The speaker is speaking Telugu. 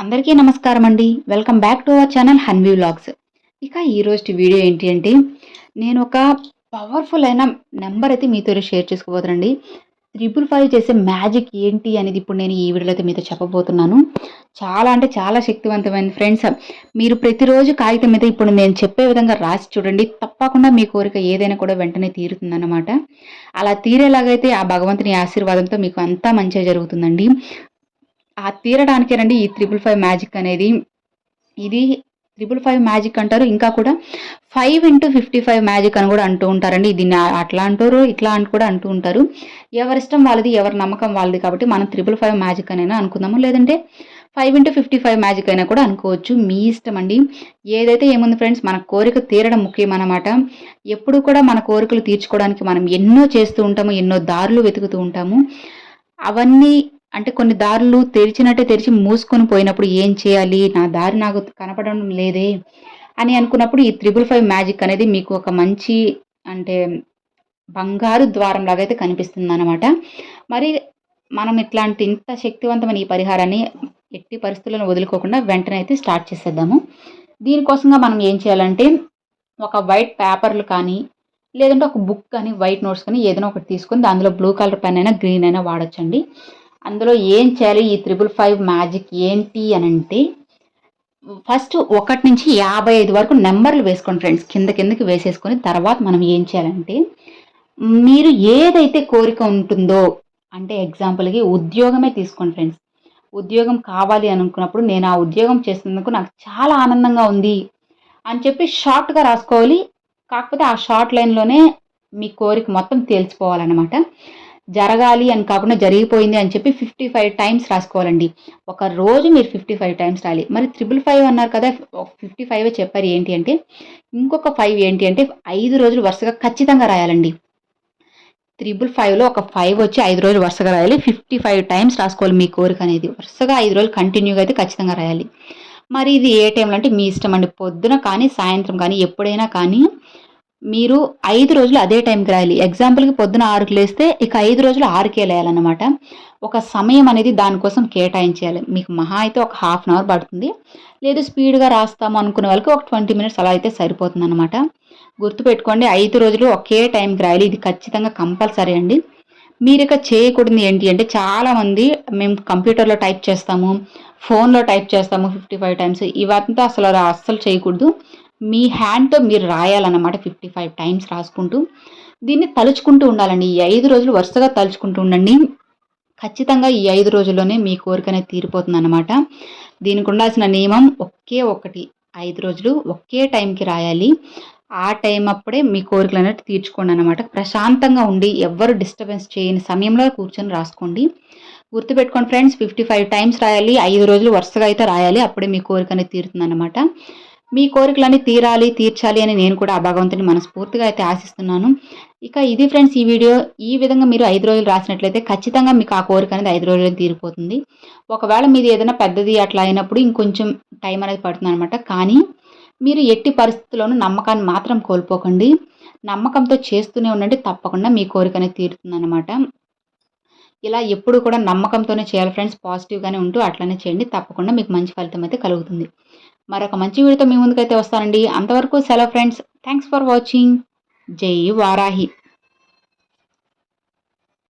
అందరికీ నమస్కారం అండి. Welcome back to our channel Hanvi vlogs. ఇక ఈరోజు వీడియో ఏంటి అంటే నేను ఒక పవర్ఫుల్ అయిన నెంబర్ అయితే మీతో షేర్ చేసుకోబోతున్నాండి త్రిపుల్ ఫైవ్ చేసే మ్యాజిక్ ఏంటి అనేది ఇప్పుడు నేను ఈ వీడియోలో అయితే మీతో చెప్పబోతున్నాను. చాలా అంటే చాలా శక్తివంతమైన ఫ్రెండ్స్ మీరు ప్రతిరోజు కాగితం మీద ఇప్పుడు నేను చెప్పే విధంగా రాసి చూడండి. తప్పకుండా మీ కోరిక ఏదైనా కూడా వెంటనే తీరుతుందన్నమాట. అలా తీరేలాగైతే ఆ భగవంతుని ఆశీర్వాదంతో మీకు అంతా మంచిగా జరుగుతుందండి. ఆ తీరడానికే రండి ఈ త్రిపుల్ ఫైవ్ మ్యాజిక్ అనేది. ఇది త్రిపుల్ ఫైవ్ మ్యాజిక్ అంటారు. ఇంకా కూడా five into fifty five magic అని కూడా అంటూ ఉంటారండి. దీన్ని అట్లా అంటారు ఇట్లా అని కూడా అంటూ ఉంటారు. ఎవరిష్టం వాళ్ళది ఎవరి నమ్మకం వాళ్ళది కాబట్టి మనం త్రిపుల్ ఫైవ్ మ్యాజిక్ అనైనా అనుకుందాము? లేదంటే five into fifty five magic అయినా కూడా అనుకోవచ్చు. మీ ఇష్టం అండి. ఏదైతే ఏముంది ఫ్రెండ్స్ మన కోరిక తీరడం ముఖ్యం అన్నమాట. ఎప్పుడు కూడా మన కోరికలు తీర్చుకోవడానికి మనం ఎన్నో చేస్తూ ఉంటాము ఎన్నో దారులు వెతుకుతూ ఉంటాము. అవన్నీ అంటే కొన్ని దారులు తెరిచినట్టే తెరిచి మూసుకొని పోయినప్పుడు ఏం చేయాలి? నా దారి నాకు కనపడడం లేదే అని అనుకున్నప్పుడు ఈ త్రిబుల్ ఫైవ్ మ్యాజిక్ అనేది మీకు ఒక మంచి అంటే బంగారు ద్వారం లాగా అయితే కనిపిస్తుంది అనమాట మరి మనం ఇట్లాంటి ఇంత శక్తివంతమైన ఈ పరిహారాన్ని ఎట్టి పరిస్థితులను వదులుకోకుండా వెంటనే అయితే స్టార్ట్ చేసేద్దాము. దీనికోసంగా మనం ఏం చేయాలంటే ఒక వైట్ పేపర్లు కానీ లేదంటే ఒక బుక్ కానీ వైట్ నోట్స్ కానీ ఏదైనా ఒకటి తీసుకొని అందులో బ్లూ కలర్ పెన్ అయినా గ్రీన్ అయినా వాడచ్చండి. అందులో ఏం చేయాలి? ఈ త్రిబుల్ ఫైవ్ మ్యాజిక్ ఏంటి అని అంటే ఫస్ట్ ఒకటి నుంచి యాభై ఐదు వరకు నెంబర్లు వేసుకోండి ఫ్రెండ్స్ కింద కిందకి వేసేసుకొని తర్వాత మనం ఏం చేయాలంటే మీరు ఏదైతే కోరిక ఉంటుందో అంటే ఎగ్జాంపుల్కి ఉద్యోగమే తీసుకోండి ఫ్రెండ్స్ ఉద్యోగం కావాలి అనుకున్నప్పుడు నేను ఆ ఉద్యోగం చేస్తున్నందుకు నాకు చాలా ఆనందంగా ఉంది అని చెప్పి షార్ట్గా రాసుకోవాలి. కాకపోతే ఆ షార్ట్ లైన్లోనే మీ కోరిక మొత్తం తేల్చిపోవాలన్నమాట. జరగాలి అని కాకుండా జరిగిపోయింది అని చెప్పి ఫిఫ్టీ ఫైవ్ టైమ్స్ రాసుకోవాలండి. ఒక రోజు మీరు ఫిఫ్టీ ఫైవ్ టైమ్స్ రాయాలి. మరి త్రిబుల్ ఫైవ్ అన్నారు కదా ఫిఫ్టీ ఫైవ్ చెప్పారు ఏంటి అంటే ఇంకొక ఫైవ్ ఏంటి అంటే ఐదు రోజులు వరుసగా ఖచ్చితంగా రాయాలండి. త్రిబుల్ ఫైవ్లో ఒక ఫైవ్ వచ్చి ఐదు రోజులు వరుసగా రాయాలి. ఫిఫ్టీ ఫైవ్ టైమ్స్ రాసుకోవాలి మీ కోరిక అనేది. వరుసగా ఐదు రోజులు కంటిన్యూగా అయితే ఖచ్చితంగా రాయాలి. మరి ఇది ఏ టైంలో అంటే మీ ఇష్టం అండి. పొద్దున కానీ సాయంత్రం కానీ ఎప్పుడైనా కానీ మీరు ఐదు రోజులు అదే టైంకి రాయాలి. ఎగ్జాంపుల్కి పొద్దున ఆరుకి లేస్తే ఇక ఐదు రోజులు ఆరుకే లేయాలన్నమాట. ఒక సమయం అనేది దానికోసం కేటాయించాలి మీకు మహా అయితే ఒక హాఫ్ అన్ అవర్ పడుతుంది. లేదు స్పీడ్గా రాస్తాము అనుకునే వాళ్ళకి ఒక ట్వంటీ మినిట్స్ అలా అయితే సరిపోతుంది అనమాట గుర్తుపెట్టుకోండి ఐదు రోజులు ఒకే టైంకి రాయాలి. ఇది ఖచ్చితంగా కంపల్సరీ అండి. మీరు ఇక చేయకూడదు ఏంటి అంటే చాలామంది మేము కంప్యూటర్లో టైప్ చేస్తాము ఫోన్లో టైప్ చేస్తాము ఫిఫ్టీ ఫైవ్ టైమ్స్. ఇవంతా అసలు అస్సలు చేయకూడదు. మీ హ్యాండ్తో మీరు రాయాలన్నమాట ఫిఫ్టీ ఫైవ్ టైమ్స్ రాసుకుంటూ. దీన్ని తలుచుకుంటూ ఉండాలండి. ఈ ఐదు రోజులు వరుసగా తలుచుకుంటూ ఉండండి. ఖచ్చితంగా ఈ ఐదు రోజుల్లోనే మీ కోరిక అనేది తీరిపోతుంది అనమాట దీనికి ఉండాల్సిన నియమం ఒకే ఒకటి. ఐదు రోజులు ఒకే టైంకి రాయాలి. ఆ టైం అప్పుడే మీ కోరికలు అనేది తీర్చుకోండి అనమాట ప్రశాంతంగా ఉండి ఎవ్వరు డిస్టర్బెన్స్ చేయని సమయంలో కూర్చొని రాసుకోండి. గుర్తుపెట్టుకోండి ఫ్రెండ్స్ ఫిఫ్టీ ఫైవ్ టైమ్స్ రాయాలి. ఐదు రోజులు వరుసగా అయితే రాయాలి. అప్పుడే మీ కోరిక అనేది తీరుతుంది అనమాట మీ కోరికలన్నీ తీరాలి తీర్చాలి అని నేను కూడా ఆ భగవంతుని మనస్ఫూర్తిగా అయితే ఆశిస్తున్నాను. ఇక ఇది ఫ్రెండ్స్ ఈ వీడియో. ఈ విధంగా మీరు ఐదు రోజులు రాసినట్లయితే ఖచ్చితంగా మీకు ఆ కోరిక అనేది ఐదు రోజులు తీరిపోతుంది. ఒకవేళ మీది ఏదైనా పెద్దది అట్లా అయినప్పుడు ఇంకొంచెం టైం అనేది పడుతుంది అనమాట కానీ మీరు ఎట్టి పరిస్థితుల్లోనూ నమ్మకాన్ని మాత్రం కోల్పోకండి. నమ్మకంతో చేస్తూనే ఉండండి తప్పకుండా మీ కోరిక అనేది తీరుతుంది అనమాట ఇలా ఎప్పుడు కూడా నమ్మకంతోనే చేయాలి ఫ్రెండ్స్. పాజిటివ్గానే ఉంటూ అట్లనే చేయండి. తప్పకుండా మీకు మంచి ఫలితం అయితే కలుగుతుంది. మరొక మంచి వీడియోతో మీ ముందుకైతే వస్తానండి. అంతవరకు సెలవు ఫ్రెండ్స్. థ్యాంక్స్ ఫర్ వాచింగ్ జై వారాహి.